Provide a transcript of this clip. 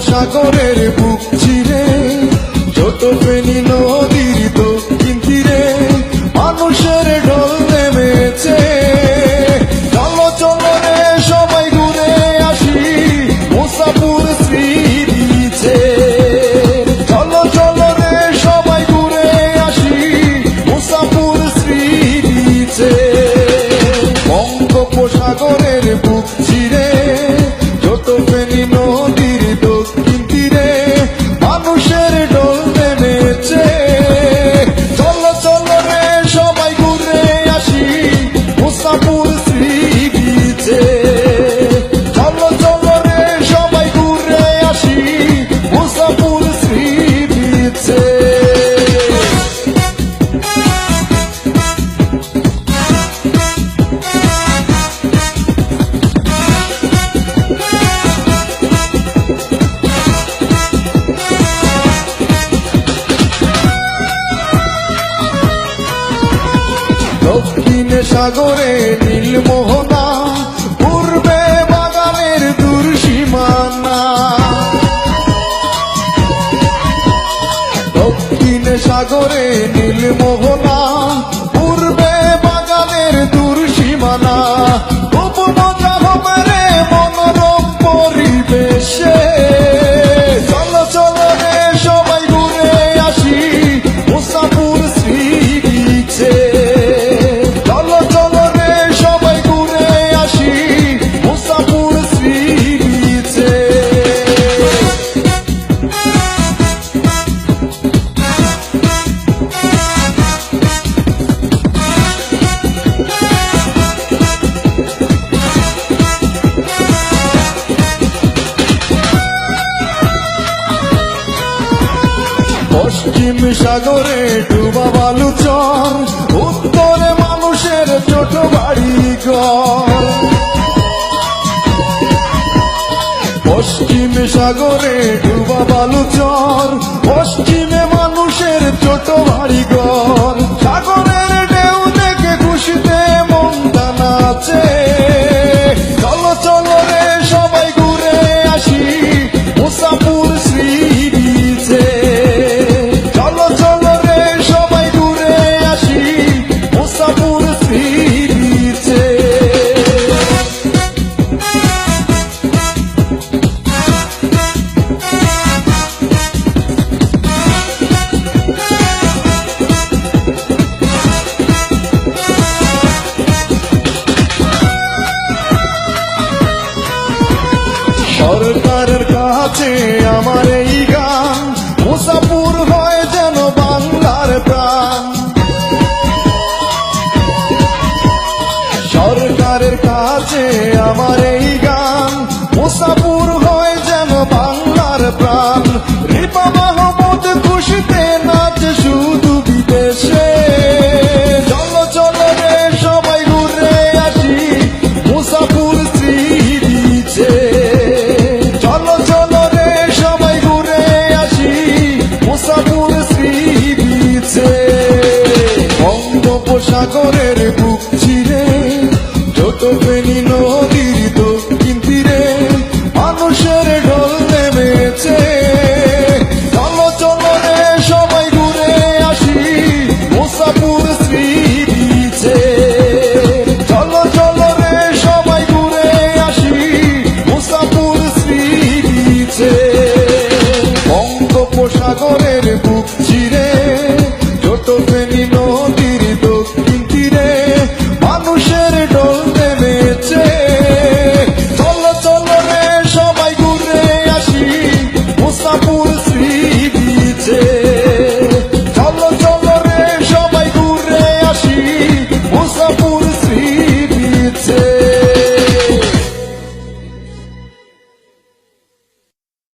সাগরের বুক সাগরে নীল মোহনা পূর্বে বাগানের দূর সীমানা। দক্ষিণ সাগরে নীল মোহনা সাগরে ডুবা বালু চর উত্তরে মানুষের ছোট বাড়ি ঘর পশ্চিম সাগরে ডুবা বালু চর পশ্চিমে মানুষের ছোট বাড়ি ঘর সাগরের আমার এই গান, মুসাফুর হয় যেন বাংলার প্রাণ। সরকারের কাছে আমার এই গান, মুসাফুর হয় যেন বাংলার প্রাণ। রিপাব সাগরের বুক ছি